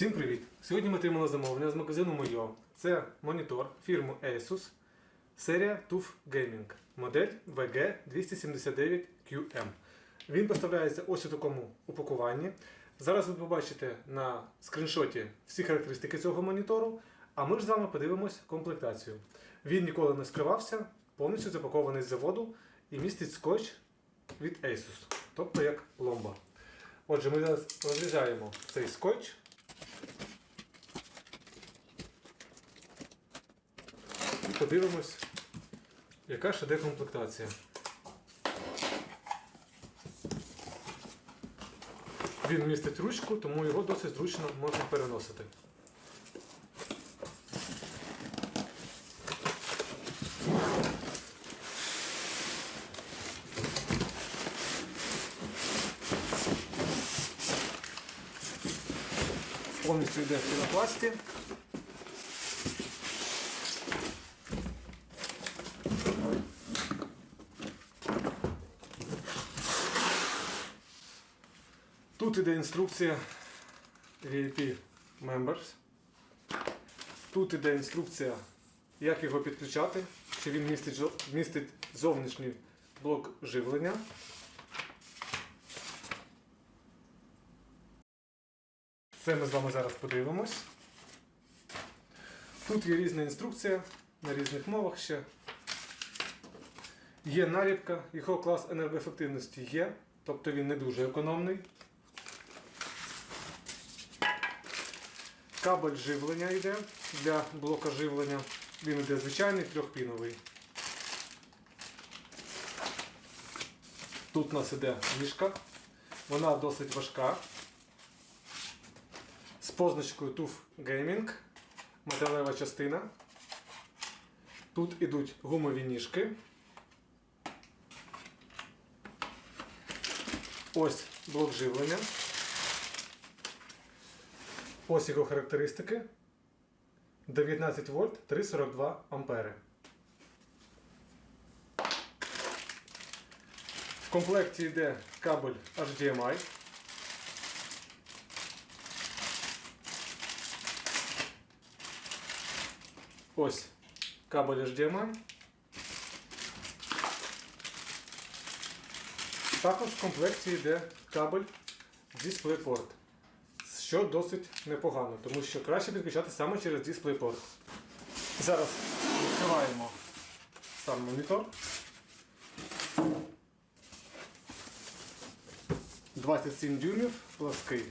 Всім привіт! Сьогодні ми отримали замовлення з магазину Мойо. Це монітор фірми Asus, серія TUF Gaming, модель VG279QM. Він поставляється ось у такому упакуванні. Зараз ви побачите на скріншоті всі характеристики цього монітору, а ми ж з вами подивимось комплектацію. Він ніколи не скривався, повністю запакований з заводу і містить скотч від Asus, тобто як пломба. Отже, ми зараз розрізаємо цей скотч. І подивимось, яка ж іде комплектація. Він містить ручку, тому його досить зручно можна переносити. Повністю йде в пінопласті. Тут іде інструкція VIP Members. Тут іде інструкція, як його підключати, що він містить, містить зовнішній блок живлення. Це ми з вами зараз подивимось. Тут є різна інструкція на різних мовах ще. Є наліпка, його клас енергоефективності є, тобто він не дуже економний. Кабель живлення йде для блока живлення. Він йде звичайний трьохпіновий. Тут у нас іде мішка. Вона досить важка. З позначкою TUF Gaming. Металева частина. Тут ідуть гумові ніжки. Ось блок живлення. Ось його характеристики. 19 вольт 3,42 ампери. В комплекті йде кабель HDMI. Ось кабель HDMI. Також в комплекті йде кабель DisplayPort що досить непогано, тому що краще підключати саме через DisplayPort. Зараз відкриваємо сам монітор. 27 дюймів плаский.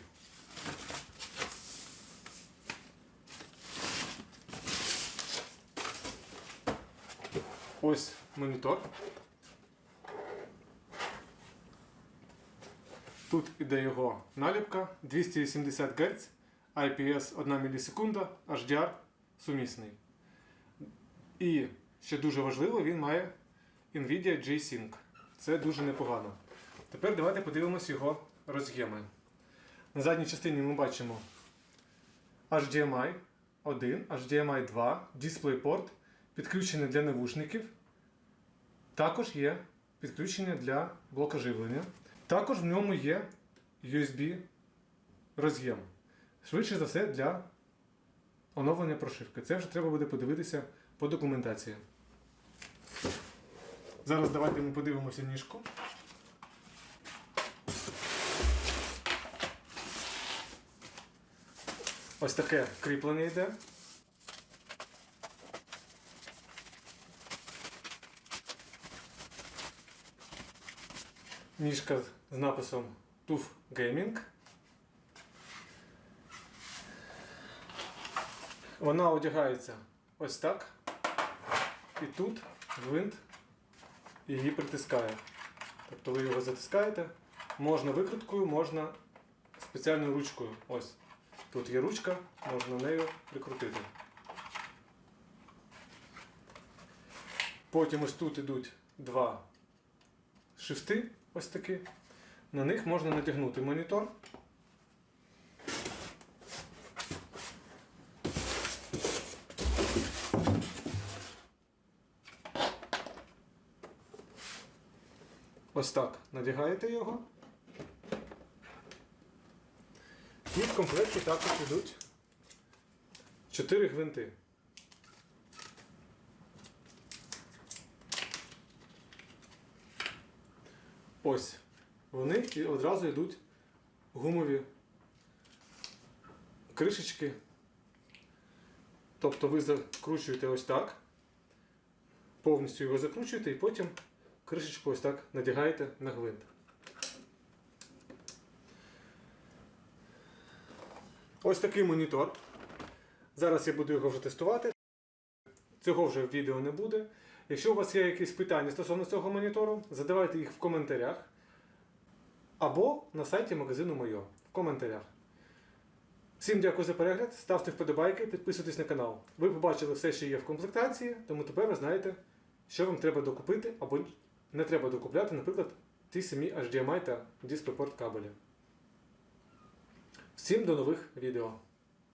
Ось монітор. Тут іде його наліпка 280 Гц, IPS 1 мілісекунда, HDR сумісний. І, що дуже важливо, він має Nvidia G-Sync. Це дуже непогано. Тепер давайте подивимось його роз'єми. На задній частині ми бачимо HDMI 1, HDMI 2, DisplayPort, підключення для навушників. Також є підключення для блока живлення. Також в ньому є USB роз'єм. Швидше за все для оновлення прошивки. Це вже треба буде подивитися по документації. Зараз давайте ми подивимося ніжку. Ось таке кріплення йде. Ніжка з написом TUF Gaming. Вона одягається ось так. І тут гвинт її притискає. Тобто ви його затискаєте. Можна викруткою, можна спеціальною ручкою. Ось. Тут є ручка, можна нею прикрутити. Потім ось тут ідуть два шифти, ось такі. На них можна натягнути монітор. Ось так надягаєте його. І в комплекті також йдуть 4 гвинти. Ось. Вони і одразу йдуть гумові кришечки. Тобто ви закручуєте ось так, повністю його закручуєте і потім кришечку ось так надягаєте на гвинт. Ось такий монітор. Зараз я буду його вже тестувати. Цього вже в відео не буде. Якщо у вас є якісь питання стосовно цього монітору, задавайте їх в коментарях або на сайті магазину Мойо в коментарях. Всім дякую за перегляд, ставте вподобайки, підписуйтесь на канал. Ви побачили все, що є в комплектації, тому тепер ви знаєте, що вам треба докупити або не треба докупляти, наприклад, ті самі HDMI та DisplayPort кабелі. Всім до нових відео!